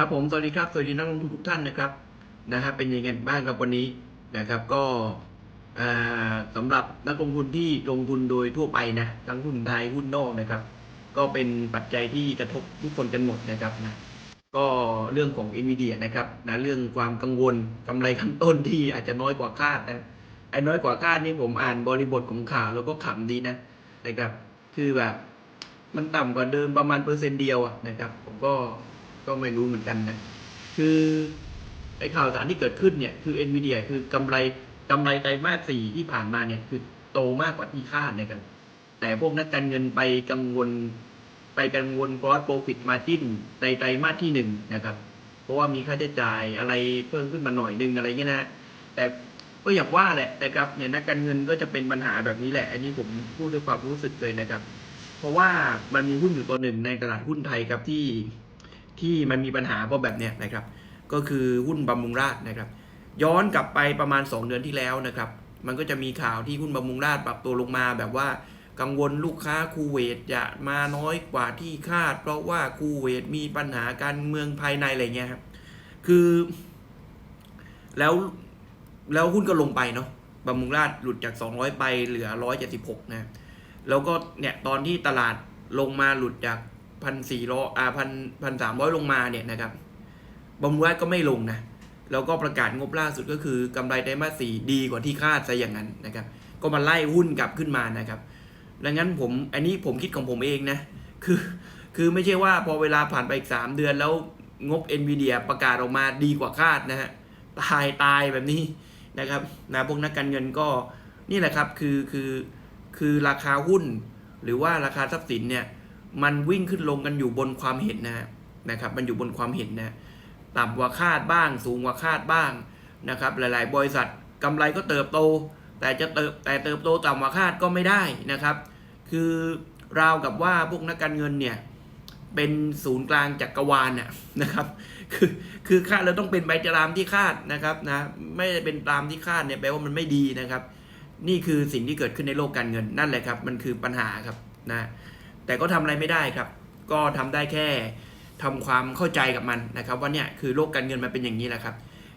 ครับผมสวัสดีครับสวัสดีนักลงทุนทุกท่านนะครับนะครับเป็นยังไงบ้างครับวันนี้นะครับก็อ่าสำหรับนักลงทุนที่ลงทุนโดยทั่วไปนะทั้งหุ้นไทยหุ้นนอกนะครับ ก็เป็นปัจจัยที่กระทบทุกคนกันหมดนะครับนะก็เรื่องของ n v i d i a นะครับนะเรื่องความกังวลกำไรขั้นต้นที่อาจจะน้อยกว่าคาดนะไอ้น้อยกว่าคาดนี่ผมอ่านบริบทของข่าวแล้วก็ขำดีนะนะครับคือแบบมันต่ำกว่าเดิมประมาณเปอร์เซ็นต์เดียวนะครับผมก็ ก็ไม่รู้เหมือนกันนะ คือไอ้ข่าวสารที่เกิดขึ้นเนี่ยคือ NVIDIA คือกำไรกำไรไตรมาสสี่ที่ผ่านมาเนี่ยคือโตมากกว่าที่คาดนะครับ แต่พวกนักการเงินไปกังวล ไปกังวล gross profit margin ในไตรมาสที่หนึ่งนะครับ เพราะว่ามีค่าใช้จ่ายอะไรเพิ่มขึ้นมาหน่อยนึงอะไรเงี้ยนะแต่ก็อย่างว่าแหละนะครับเนี่ยนักการเงินก็จะเป็นปัญหาแบบนี้แหละ อันนี้ผมพูดด้วยความรู้สึกเลยนะครับ เพราะว่ามันมีหุ้นอยู่ตัวหนึ่งในตลาดหุ้นไทยครับที่ ที่มันมีปัญหาเพราะแบบเนี้ยนะครับ ก็คือหุ้นบำรุงราษฎร์นะครับ ย้อนกลับไปประมาณ 2 เดือนที่แล้วนะครับ มันก็จะมีข่าวที่หุ้นบำรุงราษฎร์ปรับตัวลงมาแบบว่ากังวลลูกค้าคูเวตจะมาน้อยกว่าที่คาด เพราะว่าคูเวตมีปัญหาการเมืองภายในอะไรเงี้ยครับคือ แล้วแล้วหุ้นก็ลงไปเนาะบำรุงราษฎร์หลุดจาก 200 ไปเหลือ 176 นะ แล้วก็เนี่ยตอนที่ตลาดลงมาหลุดจาก พันสี่ร้อยอ่าพันพันสามร้อยลงมาเนี่ยนะครับบำรุงราษฎร์ก็ไม่ลงนะแล้วก็ประกาศงบล่าสุดก็คือกำไรไตรมาสสี่ดีกว่าที่คาดซะอย่างนั้นนะครับ ก็มาไล่หุ้นกลับขึ้นมานะครับดังนั้นผมอันนี้ผมคิดของผมเองนะคือคือไม่ใช่ว่าพอเวลาผ่านไปอีกสามเดือนแล้วงบ NVIDIA ประกาศออกมาดีกว่าคาดนะฮะตายตายแบบนี้นะครับนะพวกนักการเงินก็นี่แหละครับคือคือคือราคาหุ้น หรือว่าราคาทรัพย์สินเนี่ย มันวิ่งขึ้นลงกันอยู่บนความเห็นนะนะครับ มันอยู่บนความเห็นนะต่ำกว่าคาดบ้าง สูงกว่าคาดบ้างนะครับ หลาย ๆ บริษัทกำไรก็เติบโต แต่จะเติบแต่เติบโตต่ำกว่าคาดก็ไม่ได้นะครับ คือราวกับว่าพวกนักการเงินเนี่ยเป็นศูนย์กลางจักกรวาลน่ะนะครับ คือคือคาดแล้วต้องเป็นไปตามที่คาดนะครับนะไม่ได้เป็นตามที่คาดเนี่ยแปลว่ามันไม่ดีนะครับ นี่คือสิ่งที่เกิดขึ้นในโลกการเงินนั่นแหละครับ มันคือปัญหาครับนะ แต่ก็ทำอะไรไม่ได้ครับ ก็ทำได้แค่ทำความเข้าใจกับมันนะครับ ว่าเนี่ยคือโลกการเงินมันเป็นอย่างนี้แหละครับ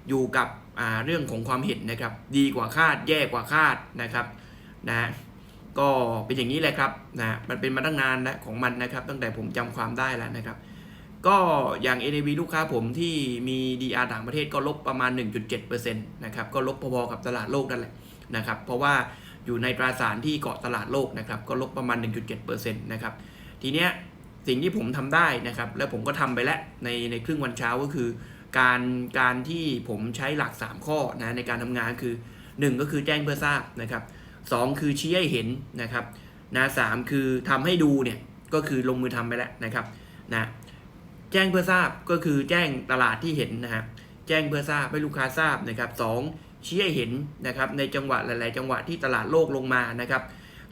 อยู่กับเรื่องของความเห็นนะครับ ดีกว่าคาดแย่กว่าคาดนะครับนะก็เป็นอย่างนี้แหละครับนะมันเป็นมาตั้งนานแล้วของมันนะครับ ตั้งแต่ผมจำความได้แล้วนะครับ ก็อย่าง NAV ลูกค้าผมที่มี DR ต่างประเทศก็ลบประมาณ 1.7%นะครับก็ลบพอๆกับตลาดโลกนั่นแหละนะครับ เพราะว่า อยู่ในตราสารที่เกาะตลาดโลกนะครับก็ลบประมาณ 1.7%นะครับทีเนี้ยสิ่งที่ผมทำได้นะครับ แล้วผมก็ทำไปแล้วในในครึ่งวันเช้าก็คือ การการที่ผมใช้หลัก 3 ข้อนะในการทำงานคือ 1 ก็คือแจ้งเพื่อทราบนะครับสองคือชี้ให้เห็นนะครับนะสามคือทำให้ดูเนี่ยก็คือลงมือทำไปแล้วนะครับนะแจ้งเพื่อทราบก็คือแจ้งตลาดที่เห็นนะครับแจ้งเพื่อทราบให้ลูกค้าทราบนะครับสอง ชี้ให้เห็นนะครับในจังหวะหลาย ๆ จังหวะที่ตลาดโลกลงมานะครับ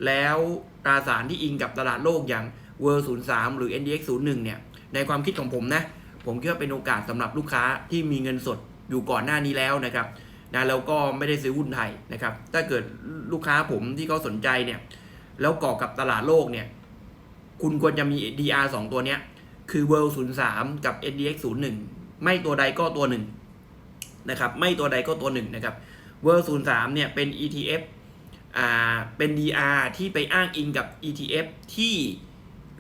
แล้วตราสารที่อิงกับตลาดโลกอย่าง w o r l d 03 หรือ NDX 01เนี่ยในความคิดของผมนะผมคิดว่าเป็นโอกาสสำหรับลูกค้าที่มีเงินสดอยู่ก่อนหน้านี้แล้วนะครับนะแล้วก็ไม่ได้ซื้อหุ้นไทยนะครับถ้าเกิดลูกค้าผมที่เขาสนใจเนี่ยแล้วกาะกับตลาดโลกเนี่ยคุณควรจะมี DR 2 ตัวเนี้ยคือ World 03 กับ NDX 01 ไม่ตัวใดก็ตัวหนึ่ง นะครับไม่ตัวใดก็ตัวหนึ่งนะครับ World 03เนี่ยเป็น ETF อ่าเป็น DR ที่ไปอ้างอิงกับ ETF ที่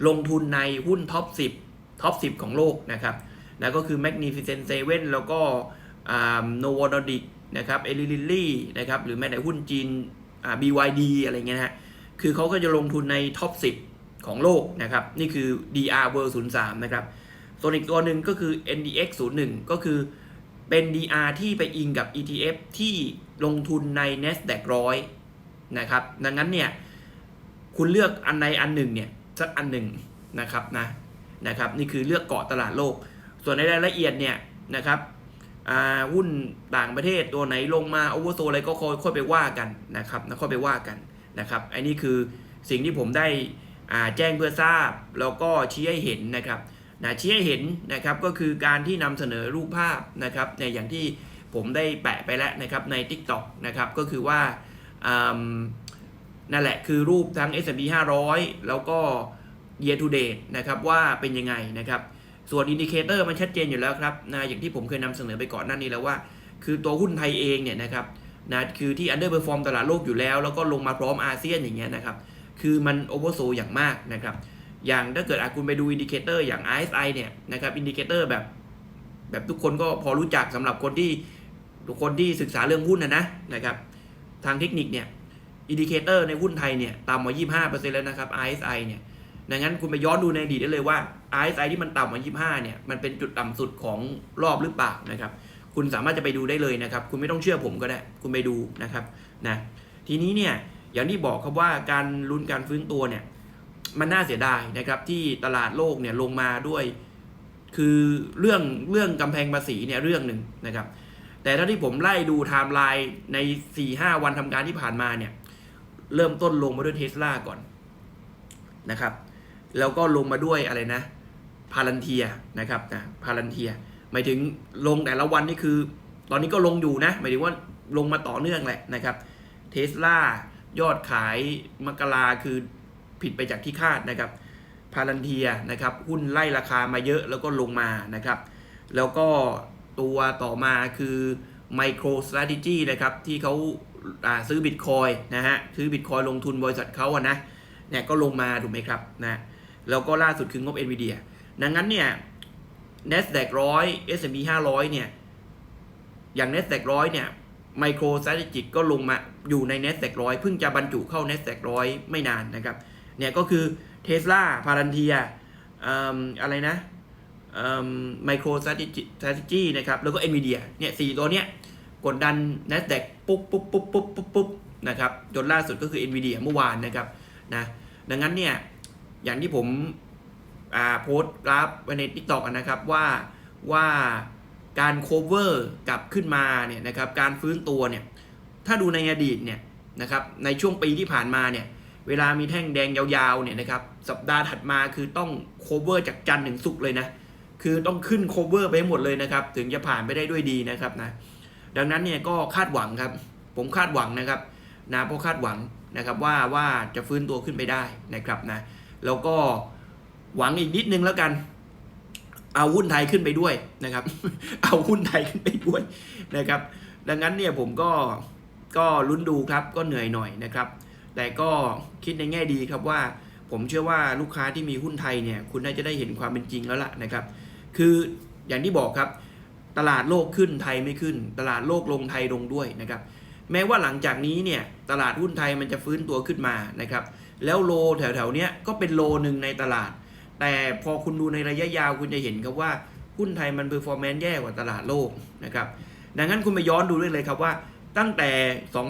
ลงทุนในหุ้นท็อป 10ท็อป 10 ของโลกนะครับแล้วก็คือ Magnificent Seven แล้วก็โนว o ด r ิกนะครับเอลิลิลี่นะครับหรือแม้แต่หุ้นจีนอ่า BYD อะไรเงี้ยนะฮะคือเขาก็จะลงทุนในท็อป 10 ของโลกนะครับ นี่คือ DR World 03 นะครับ ส่วนอีกตัวหนึ่งก็คือ NDX 01 ก็คือ เป็น DR ที่ไปอิงกับ ETF ที่ลงทุนใน NASDAQ 100 นะครับ ดังนั้นเนี่ย คุณเลือกอันใดอันหนึ่งเนี่ยสักอันหนึ่งนะครับนะ นะครับ นี่คือเลือกเกาะตลาดโลก ส่วนในรายละเอียดเนี่ยนะครับอ่าหุ้นต่างประเทศตัวไหนลงมาโอเวอร์โซอะไรก็ค่อยค่อยไปว่ากันนะครับนะค่อยไปว่ากันนะครับอันนี้คือสิ่งที่ผมได้อ่าแจ้งเพื่อทราบแล้วก็ชี้ให้เห็นนะครับ นะชี้ให้เห็นนะครับก็คือการที่นำเสนอรูปภาพนะครับในอย่างที่ผมได้แปะไปแล้วนะครับใน TikTok นะครับก็คือว่านั่นแหละคือรูปทั้ง S&P 500 แล้วก็ year to date นะครับว่าเป็นยังไงนะครับส่วนอินดิเคเตอร์มันชัดเจนอยู่แล้วครับนะอย่างที่ผมเคยนำเสนอไปก่อนหน้านี้แล้วว่า คือตัวหุ้นไทยเองเนี่ยนะครับนะคือที่ underperform ตลาดโลกอยู่แล้ว แล้วก็ลงมาพร้อมอาเซียนอย่างเงี้ยนะครับ คือมันโอเวอร์โซอย่างมากนะครับ อย่างถ้าเกิดอาคุณไปดูอินดิเคเตอร์อย่าง RSI เนี่ยนะครับอินดิเคเตอร์แบบแบบทุกคนก็พอรู้จักสำหรับคนที่ทุกคนที่ศึกษาเรื่องหุ้นนะนะนะครับ ทางเทคนิคเนี่ยอินดิเคเตอร์ในหุ้นไทยเนี่ยต่ำกว่า 25%แล้วนะครับ RSI เนี่ยดังนั้นคุณไปย้อนดูในอดีตได้เลยว่า RSI ที่มันต่ำกว่า 25 เนี่ย มันเป็นจุดต่ำสุดของรอบหรือเปล่านะครับ คุณสามารถจะไปดูได้เลยนะครับ คุณไม่ต้องเชื่อผมก็ได้ คุณไปดูนะครับนะ ทีนี้เนี่ย อย่างที่บอกครับว่าการลุ้นการฟื้นตัวเนี่ย มันน่าเสียดายนะครับที่ตลาดโลกเนี่ยลงมาด้วย คือเรื่องเรื่องกำแพงภาษีเนี่ยเรื่องหนึ่งนะครับ แต่ถ้าที่ผมไล่ดูไทม์ไลน์ใน 4-5 วันทำการที่ผ่านมาเนี่ยเริ่มต้นลงมาด้วยเทสลาก่อนนะครับ แล้วก็ลงมาด้วยอะไรนะพาลันเทียนะครับนะพาลันเทียหมายถึงลงแต่ละวันนี่คือ ตอนนี้ก็ลงอยู่นะหมายถึงว่าลงมาต่อเนื่องแหละนะครับเทสลายอดขายมกราคือ ผิดไปจากที่คาดนะครับพาลันเทียนะครับหุ้นไล่ราคามาเยอะแล้วก็ลงมานะครับแล้วก็ตัวต่อมาคือ Micro Strategy นะครับที่เขาาซื้อบิตคอยนะฮะซื้อบิตคอยลงทุนบริษัทเขาอะนะเนี่ยก็ลงมาถูกไหมครับนะแล้วก็ล่าสุดคืองบ Nvidia ดังนั้นเนี่ย NASDAQ 100 S&P 500 เนี่ย อย่าง NASDAQ 100 เนี่ย Micro Strategic ก็ลงมาอยู่ใน NASDAQ 100 เพิ่งจะบรรจุเข้า NASDAQ 100 ไม่นานนะครับ เนี่ยก็คือ Tesla Palantir อืมอะไรนะไมโคร strategy นะครับ แล้วก็ NVIDIA เดียเนี่ยสี่ตัวเนี้ยกดดัน NASDAQ ปุ๊บปุ๊บปุ๊บปุ๊บปุ๊บปุ๊บนะครับจนล่าสุดก็คือ NVIDIA เมื่อวานนะครับนะดังนั้นเนี่ยอย่างที่ผมอ่าโพสต์กราฟไว้ใน TikTok อะนะครับว่าว่าการ cover กลับขึ้นมาเนี่ยนะครับการฟื้นตัวเนี่ยถ้าดูในอดีตเนี่ยนะครับในช่วงปีที่ผ่านมาเนี่ย เวลามีแท่งแดงยาวๆเนี่ยนะครับสัปดาห์ถัดมาคือต้อง cover จากจันทร์ถึงศุกร์เลยนะคือต้องขึ้น cover ไปหมดเลยนะครับ ถึงจะผ่านไปได้ด้วยดีนะครับนะดังนั้นเนี่ยก็คาดหวังครับ ผมคาดหวังนะครับนะเพราะคาดหวังนะครับว่าว่าจะฟื้นตัวขึ้นไปได้นะครับนะแล้วก็หวังอีกนิดนึงแล้วกันเอาหุ้นไทยขึ้นไปด้วยนะครับ เอาหุ้นไทยขึ้นไปด้วยนะครับ ดังนั้นเนี่ยผมก็ก็ลุ้นดูครับก็เหนื่อยหน่อยนะครับ แต่ก็คิดในแง่ดีครับว่า ผมเชื่อว่าลูกค้าที่มีหุ้นไทยเนี่ยคุณน่าจะได้เห็นความเป็นจริงแล้วล่ะนะครับ คืออย่างที่บอกครับตลาดโลกขึ้นไทยไม่ขึ้น ตลาดโลกลงไทยลงด้วยนะครับแม้ว่าหลังจากนี้เนี่ยตลาดหุ้นไทยมันจะฟื้นตัวขึ้นมานะครับแล้วโลแถวๆเนี้ยก็เป็นโลหนึ่งในตลาด แต่พอคุณดูในระยะยาวคุณจะเห็นครับว่าหุ้นไทยมันเพอร์ฟอร์แมนซ์แย่กว่าตลาดโลกนะครับดังนั้นคุณไปย้อนดูด้เลยครับว่าตั้งแต่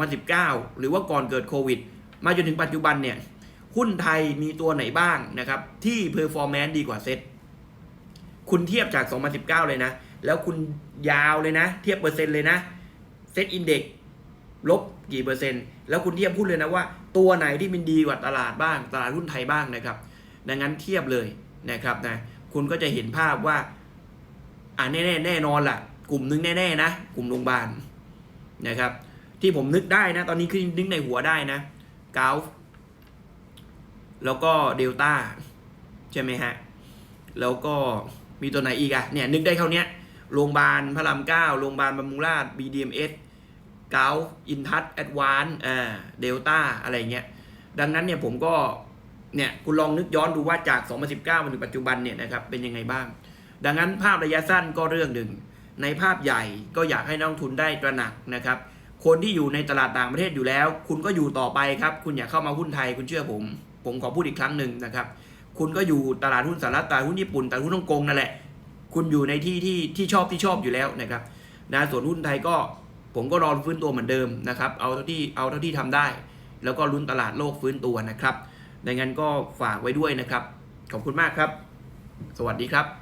2019 หรือว่าก่อนเกิดโควิด มาจนถึงปัจจุบันเนี่ยหุ้นไทยมีตัวไหนบ้างนะครับที่เพอร์ฟอร์แมนซ์ดีกว่าเซ็ตคุณเทียบจาก 2019 เลยนะ แล้วคุณยาวเลยนะ เทียบเปอร์เซ็นต์เลยนะเซ็ตอินเด็กลบกี่เปอร์เซ็นต์ แล้วคุณเทียบพูดเลยนะว่า ตัวไหนที่มันดีกว่าตลาดบ้าง ตลาดหุ้นไทยบ้างนะครับ ดังนั้นเทียบเลยนะครับนะคุณก็จะเห็นภาพว่า อ่าแน่ๆแน่นอนล่ะ กลุ่มนึงแน่ ๆ นะ กลุ่มโรงพยาบาลนะครับ ที่ผมนึกได้นะ ตอนนี้คือนึกในหัวได้นะ กาแล้วก็เดลต้าใช่ไหมฮะ แล้วก็มีตัวไหนอีกอะเนี่ยนึกได้เท่าเนี้ยโรงพยาบาลพระรามเก้าโรงพยาบาลบำรุงราษฎร์ BDMS เกาอินทัศแอดวานอ่าเดลต้าอะไรเงี้ย ดังนั้นเนี่ยผมก็เนี่ยคุณลองนึกย้อนดูว่าจาก 2019มาถึงปัจจุบันเนี่ยนะครับเป็นยังไงบ้าง ดังนั้นภาพระยะสั้นก็เรื่องหนึ่ง ในภาพใหญ่ก็อยากให้นักลงทุนได้ตระหนักนะครับ คนที่อยู่ในตลาดต่างประเทศอยู่แล้ว คุณก็อยู่ต่อไปครับ คุณอยากเข้ามาหุ้นไทย คุณเชื่อผม ผมขอพูดอีกครั้งหนึ่งนะครับ คุณก็อยู่ตลาดหุ้นสหรัฐตลาดหุ้นญี่ปุ่นตลาดหุ้นฮ่องกงนั่นแหละ คุณอยู่ในที่ที่ที่ชอบที่ชอบอยู่แล้วนะครับนะส่วนหุ้นไทยก็ผมก็รอฟื้นตัวเหมือนเดิมนะครับ เอาเท่าที่เอาเท่าที่ทำได้ แล้วก็ลุ้นตลาดโลกฟื้นตัวนะครับดังนั้นก็ฝากไว้ด้วยนะครับ ขอบคุณมากครับ สวัสดีครับ